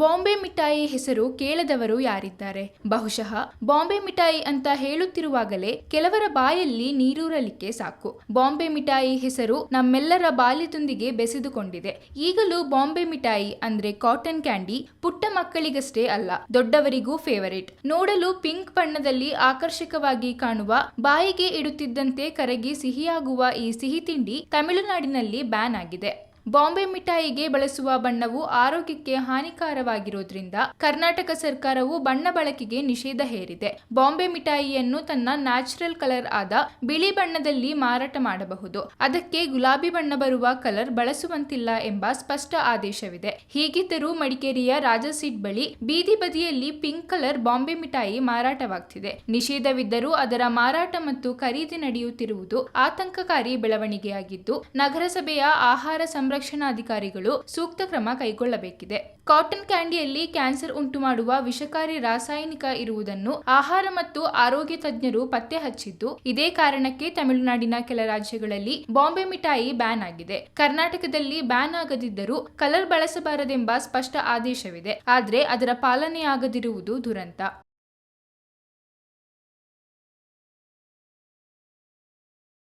ಬಾಂಬೆ ಮಿಠಾಯಿ ಹೆಸರು ಕೇಳದವರು ಯಾರಿದ್ದಾರೆ? ಬಹುಶಃ ಬಾಂಬೆ ಮಿಠಾಯಿ ಅಂತ ಹೇಳುತ್ತಿರುವಾಗಲೇ ಕೆಲವರ ಬಾಯಲ್ಲಿ ನೀರೂರಲಿಕ್ಕೆ ಸಾಕು. ಬಾಂಬೆ ಮಿಠಾಯಿ ಹೆಸರು ನಮ್ಮೆಲ್ಲರ ಬಾಲ್ಯದೊಂದಿಗೆ ಬೆಸೆದುಕೊಂಡಿದೆ. ಈಗಲೂ ಬಾಂಬೆ ಮಿಠಾಯಿ ಅಂದ್ರೆ ಕಾಟನ್ ಕ್ಯಾಂಡಿ ಪುಟ್ಟ ಮಕ್ಕಳಿಗಷ್ಟೇ ಅಲ್ಲ, ದೊಡ್ಡವರಿಗೂ ಫೇವರೇಟ್. ನೋಡಲು ಪಿಂಕ್ ಬಣ್ಣದಲ್ಲಿ ಆಕರ್ಷಕವಾಗಿ ಕಾಣುವ, ಬಾಯಿಗೆ ಇಡುತ್ತಿದ್ದಂತೆ ಕರಗಿ ಸಿಹಿಯಾಗುವ ಈ ಸಿಹಿ ತಿಂಡಿ ತಮಿಳುನಾಡಿನಲ್ಲಿ ಬ್ಯಾನ್ ಆಗಿದೆ. ಬಾಂಬೆ ಮಿಠಾಯಿಗೆ ಬಳಸುವ ಬಣ್ಣವು ಆರೋಗ್ಯಕ್ಕೆ ಹಾನಿಕಾರವಾಗಿರುವುದರಿಂದ ಕರ್ನಾಟಕ ಸರ್ಕಾರವು ಬಣ್ಣ ಬಳಕೆಗೆ ನಿಷೇಧ ಹೇರಿದೆ. ಬಾಂಬೆ ಮಿಠಾಯಿಯನ್ನು ತನ್ನ ನ್ಯಾಚುರಲ್ ಕಲರ್ ಆದ ಬಿಳಿ ಬಣ್ಣದಲ್ಲಿ ಮಾರಾಟ ಮಾಡಬಹುದು. ಅದಕ್ಕೆ ಗುಲಾಬಿ ಬಣ್ಣ ಬರುವ ಕಲರ್ ಬಳಸುವಂತಿಲ್ಲ ಎಂಬ ಸ್ಪಷ್ಟ ಆದೇಶವಿದೆ. ಹೀಗಿದ್ದರೂ ಮಡಿಕೇರಿಯ ರಾಜಸೀಟ್ ಬಳಿ ಬೀದಿ ಬದಿಯಲ್ಲಿ ಪಿಂಕ್ ಕಲರ್ ಬಾಂಬೆ ಮಿಠಾಯಿ ಮಾರಾಟವಾಗ್ತಿದೆ. ನಿಷೇಧವಿದ್ದರೂ ಅದರ ಮಾರಾಟ ಮತ್ತು ಖರೀದಿ ನಡೆಯುತ್ತಿರುವುದು ಆತಂಕಕಾರಿ ಬೆಳವಣಿಗೆಯಾಗಿದ್ದು, ನಗರಸಭೆಯ ಆಹಾರ ಸಂರಕ್ಷಣಾಧಿಕಾರಿಗಳು ಸೂಕ್ತ ಕ್ರಮ ಕೈಗೊಳ್ಳಬೇಕಿದೆ. ಕಾಟನ್ ಕ್ಯಾಂಡಿಯಲ್ಲಿ ಕ್ಯಾನ್ಸರ್ ಉಂಟುಮಾಡುವ ವಿಷಕಾರಿ ರಾಸಾಯನಿಕ ಇರುವುದನ್ನು ಆಹಾರ ಮತ್ತು ಆರೋಗ್ಯ ತಜ್ಞರು ಪತ್ತೆ ಹಚ್ಚಿದ್ದು, ಇದೇ ಕಾರಣಕ್ಕೆ ತಮಿಳುನಾಡಿನ ಕೆಲ ರಾಜ್ಯಗಳಲ್ಲಿ ಬಾಂಬೆ ಮಿಠಾಯಿ ಬ್ಯಾನ್ ಆಗಿದೆ. ಕರ್ನಾಟಕದಲ್ಲಿ ಬ್ಯಾನ್ ಆಗದಿದ್ದರೂ ಕಲರ್ ಬಳಸಬಾರದೆಂಬ ಸ್ಪಷ್ಟ ಆದೇಶವಿದೆ. ಆದರೆ ಅದರ ಪಾಲನೆಯಾಗದಿರುವುದು ದುರಂತ.